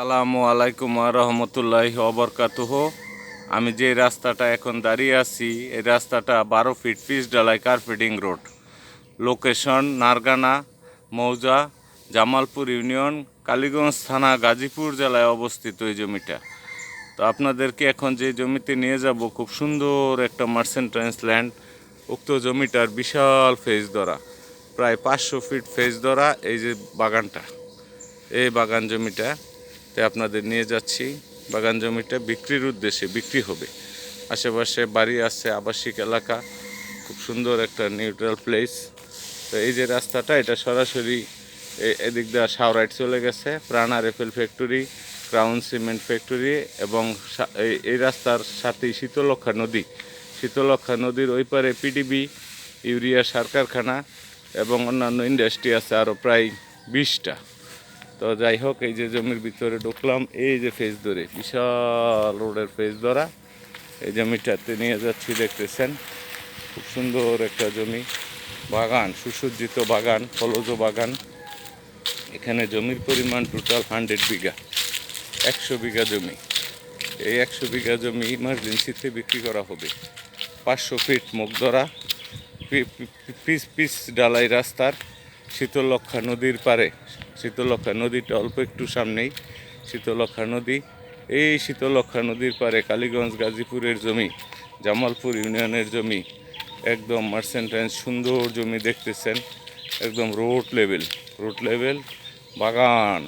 সালামু আলাইকুম রহমতুল্লাহ অবরকাতুহ আমি যে রাস্তাটা এখন দাঁড়িয়ে আছি, এই রাস্তাটা বারো ফিট পিস ডালাই কার্পেটিং রোড। লোকেশন নারগানা, মৌজা, জামালপুর ইউনিয়ন, কালীগঞ্জ থানা, গাজীপুর জেলায় অবস্থিত এই জমিটা। তো আপনাদেরকে এখন যে জমিতে নিয়ে যাব, খুব সুন্দর একটা মার্সেন্টেন্স ল্যান্ড উক্ত জমিটার বিশাল ফেজ ধরা প্রায় পাঁচশো ফিট ফেজ ধরা এই যে বাগানটা, এই বাগান জমিটা। তে আপনাদের নিয়ে যাচ্ছি। বাগান জমিটা বিক্রির উদ্দেশ্যে বিক্রি হবে। আশেপাশে বাড়ি আছে, আবাসিক এলাকা, খুব সুন্দর একটা নিউট্রাল প্লেস। তো এই যে রাস্তাটা, এটা সরাসরি এদিক দিয়ে সাউরাইট চলে গেছে। Pran RFL factory, crown cement factory এবং এই- এই রাস্তার সাথেই শীতলক্ষা নদী। শীতলক্ষা নদীর ওই পারে পিডিবি ইউরিয়া সার কারখানা এবং অন্যান্য ইন্ডাস্ট্রি আছে আরও প্রায় বিশটা। তো যাই হোক, এই যে জমির ভিতরে ঢুকলাম, এই যে ফেস ধরে, বিশাল রোডের ফেজ ধরা। এই জমিটাতে নিয়ে যাচ্ছি, দেখতেছেন? খুব সুন্দর একটা জমি। বাগান, সুসজ্জিত বাগান, ফলজ বাগান। এখানে জমির পরিমাণ টোটাল হান্ড্রেড বিঘা, একশো বিঘা জমি। এই একশো বিঘা জমি ইমার্জেন্সিতে বিক্রি করা হবে। পাঁচশো ফিট পি- পিস পিস ডালাই রাস্তার শীতলক্ষা নদীর পারে শীতলক্ষা নদীটা অল্প একটু সামনেই শীতলক্ষা নদী। এই শীতলক্ষা নদীর পারে কালীগঞ্জ, গাজীপুরের জমি, জামালপুর ইউনিয়নের জমি, একদম মার্সেন্টেন্স সুন্দর জমি দেখতেছেন, একদম রোড লেভেল রোড লেভেল, বাগান,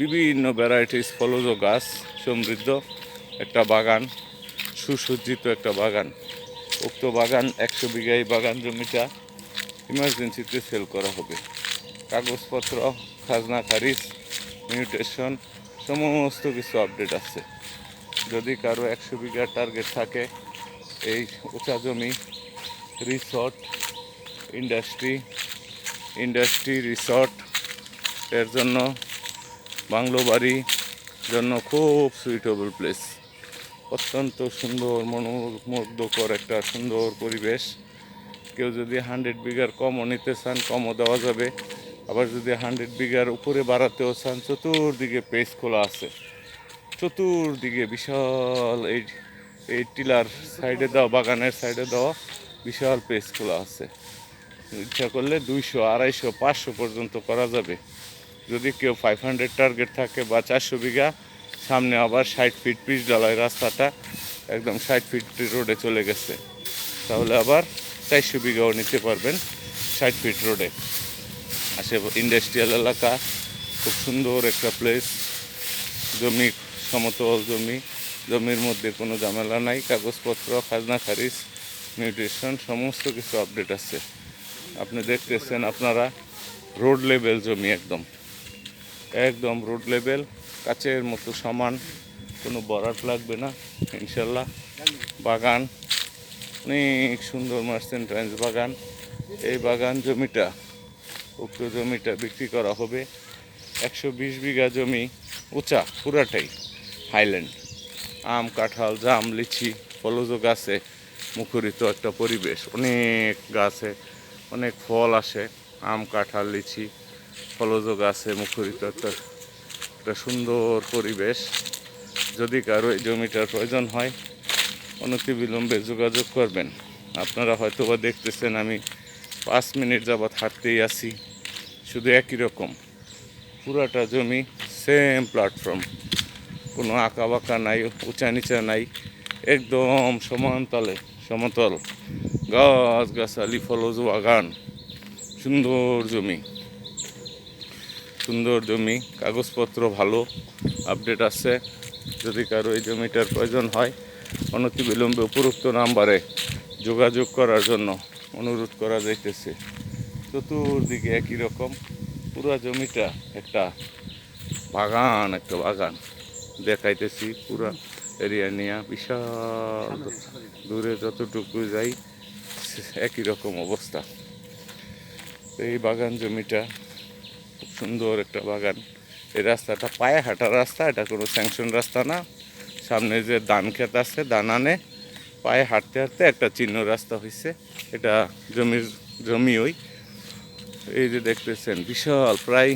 বিভিন্ন ভ্যারাইটিস ফলজ গাছ, সমৃদ্ধ একটা বাগান, সুসজ্জিত একটা বাগান। উক্ত বাগান একশো বিঘা এই বাগান জমিটা ইমার্জেন্সিতে সেল করা হবে। কাগজপত্র খাজনা, খারিজ মিউটেশন সমস্ত কিছু আপডেট আছে। যদি কারও একশো বিঘা টার্গেট থাকে, এই উঁচা জমি রিসর্ট ইন্ডাস্ট্রি ইন্ডাস্ট্রি রিসর্ট এর জন্য বাংলো বাড়ি জন্য খুব সুইটেবল প্লেস অত্যন্ত সুন্দর, মনোমুগ্ধকর একটা সুন্দর পরিবেশ। কেউ যদি হান্ড্রেড বিঘার কমও নিতে চান, কমও দেওয়া যাবে। আবার যদি হান্ড্রেড বিঘার উপরে বাড়াতেও চান, চতুর্দিকে পেজ খোলা আছে। চতুর্দিকে বিশাল এই এই টিলার সাইডে দেওয়া, বাগানের সাইডে দেওয়া বিশাল পেজ খোলা আছে। ইচ্ছা করলে দুইশো, আড়াইশো, পাঁচশো পর্যন্ত করা যাবে। যদি কেউ ফাইভ হান্ড্রেড টার্গেট থাকে বা চারশো বিঘা, সামনে আবার ষাট ফিট পিচ ডালায় রাস্তাটা একদম ষাট ফিট রোডে চলে গেছে। তাহলে আবার চারশো বিঘাও নিতে পারবেন ষাট ফিট রোডে আসে ইন্ডাস্ট্রিয়াল এলাকা, খুব সুন্দর একটা প্লেস জমি, সমতল জমি, জমির মধ্যে কোনো ঝামেলা নাই, কাগজপত্র, খাজনা, খারিজ নিউট্রিশন সমস্ত কিছু আপডেট আছে। আপনি দেখতেছেন আপনারা রোড লেভেল জমি একদম। একদম রোড লেভেল কাচের মতো সমান, কোনো বরাট লাগবে না ইনশাল্লাহ বাগান, অনেক সুন্দর মার্সেন্টাইন্স বাগান। এই বাগান জমিটা উক্ত জমিটা বিক্রি করা হবে। একশো বিশ বিঘা জমি উঁচা, পুরাটাই হাইল্যান্ড। আম, কাঁঠাল, জাম, লিচি, ফলজ গাছে মুখরিত একটা পরিবেশ। অনেক গাছে, অনেক ফল আসে, আম, কাঁঠাল, লিচি, ফলজ গাছে মুখরিত একটা একটা সুন্দর পরিবেশ। যদি কারও এই জমিটার প্রয়োজন হয়, অনতিবিলম্বে যোগাযোগ করবেন। আপনারা হয়তো বা দেখতেছেন আমি পাঁচ মিনিট যাবৎ হাঁটতেই আসি। শুধু একই রকম। পুরাটা জমি সেম প্ল্যাটফর্ম কোনো আঁকা বাঁকা নাই উঁচা নিচা নাই। একদম সমানতলে সমতল। গাছ গাছালি ফলজ বাগান। সুন্দর জমি। সুন্দর জমি, কাগজপত্র ভালো, আপডেট আছে। যদি কারও এই জমিটার প্রয়োজন হয়, অনতিবিলম্বে উপরোক্ত নাম্বারে যোগাযোগ করার জন্য। অনুরোধ করা যাইতেছে। চতুর্দিকে একই রকম পুরো জমিটা একটা বাগান একটা বাগান। দেখাইতেছি পুরা এরিয়া নিয়ে বিশাল দূরে যতটুকু যাই, একই রকম অবস্থা। এই বাগান জমিটা খুব সুন্দর একটা বাগান। এই রাস্তাটা পায়ে হাঁটা রাস্তা, এটা কোনো স্যাংশন রাস্তা না। সামনে যে ধান ক্ষেত আছে, ধান আনে পায়ে হাঁটতে হাঁটতে একটা চিহ্ন রাস্তা হয়েছে এটা জমির জমি ওই এই যে দেখতেছেন, বিশাল, প্রায়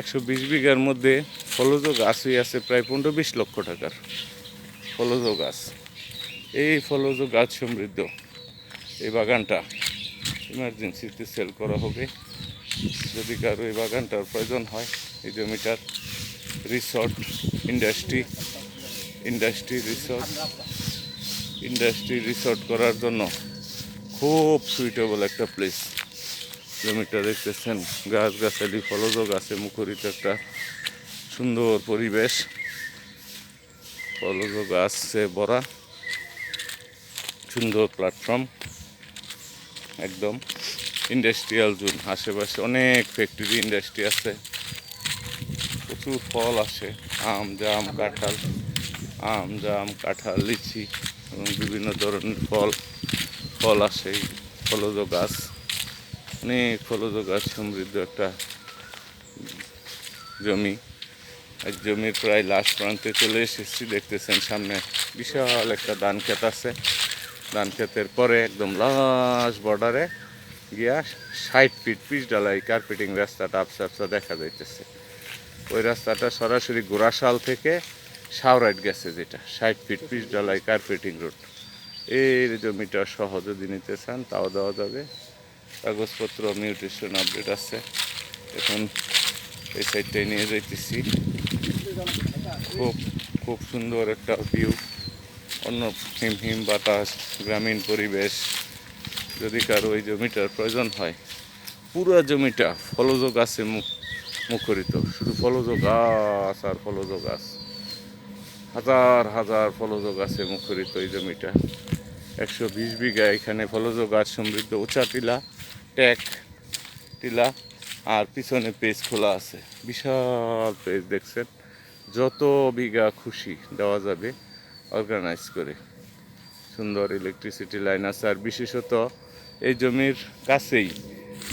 একশো বিশ বিঘার মধ্যে ফলজ গাছ হয়ে আছে, প্রায় পনেরো বিশ লক্ষ টাকার ফলজ গাছ। এই ফলজ গাছ সমৃদ্ধ। এই বাগানটা ইমার্জেন্সিতে সেল করা হবে। যদি কারও এই বাগানটার প্রয়োজন হয়, এই জমিটার resort industry industry resort industry resort করার জন্য খুব সুইটেবল একটা প্লেস জমিটা দেখতেছেন গাছ গাছালি ফলজ গাছে মুখরিত একটা সুন্দর পরিবেশ। ফলজ গাছে ভরা সুন্দর প্ল্যাটফর্ম একদম ইন্ডাস্ট্রিয়াল জোন আশেপাশে অনেক ফ্যাক্টরি ইন্ডাস্ট্রি আছে। প্রচুর ফল আসে, আম, জাম, কাঁঠাল, আম, জাম, কাঁঠাল, লিচি। এবং বিভিন্ন ধরনের ফল ফল আসে ফলজ গাছ, অনেক ফলজ গাছ সমৃদ্ধ একটা জমি। এক জমির প্রায় লাস্ট প্রান্তে চলে এসেছি, দেখতেছেন সামনে বিশাল একটা ধান ক্ষেত আছে। ধান ক্ষেতের পরে একদম লাস্ট বর্ডারে গিয়া ষাট ফিট পিচ ডালাই কার্পেটিং রাস্তাটা আপসা আপসা দেখা যাইতেছে। ওই রাস্তাটা সরাসরি গোড়াশাল থেকে সাউরাইট গেছে যেটা, ষাট ফিট পিচ ডালাই কার্পেটিং রোড এই জমিটা সহ যদি নিতে চান, তাও দেওয়া যাবে। কাগজপত্র মিউটেশন আপডেট আছে। এখন এই সাইডটাই নিয়ে যাইতেছি। খুব খুব সুন্দর একটা ভিউ অন্য হিম হিম বাতাস, গ্রামীণ পরিবেশ। যদি কারও ওই জমিটার প্রয়োজন হয়, পুরো জমিটা ফলজ গাছে মুখরিত। শুধু ফলজ গাছ আর ফলজ গাছ হাজার হাজার ফলজ গাছে মুখরিত এই জমিটা। একশো বিশ বিঘা এখানে ফলজ গাছ সমৃদ্ধ উঁচা টিলা, ট্যাক টিলা আর পিছনে পেজ খোলা আছে। বিশাল পেজ দেখছেন, যত বিঘা খুশি দেওয়া যাবে অর্গানাইজ করে। সুন্দর ইলেকট্রিসিটি লাইন আছে আর বিশেষত এই জমির কাছেই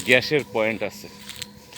গ্যাসের পয়েন্ট আছে।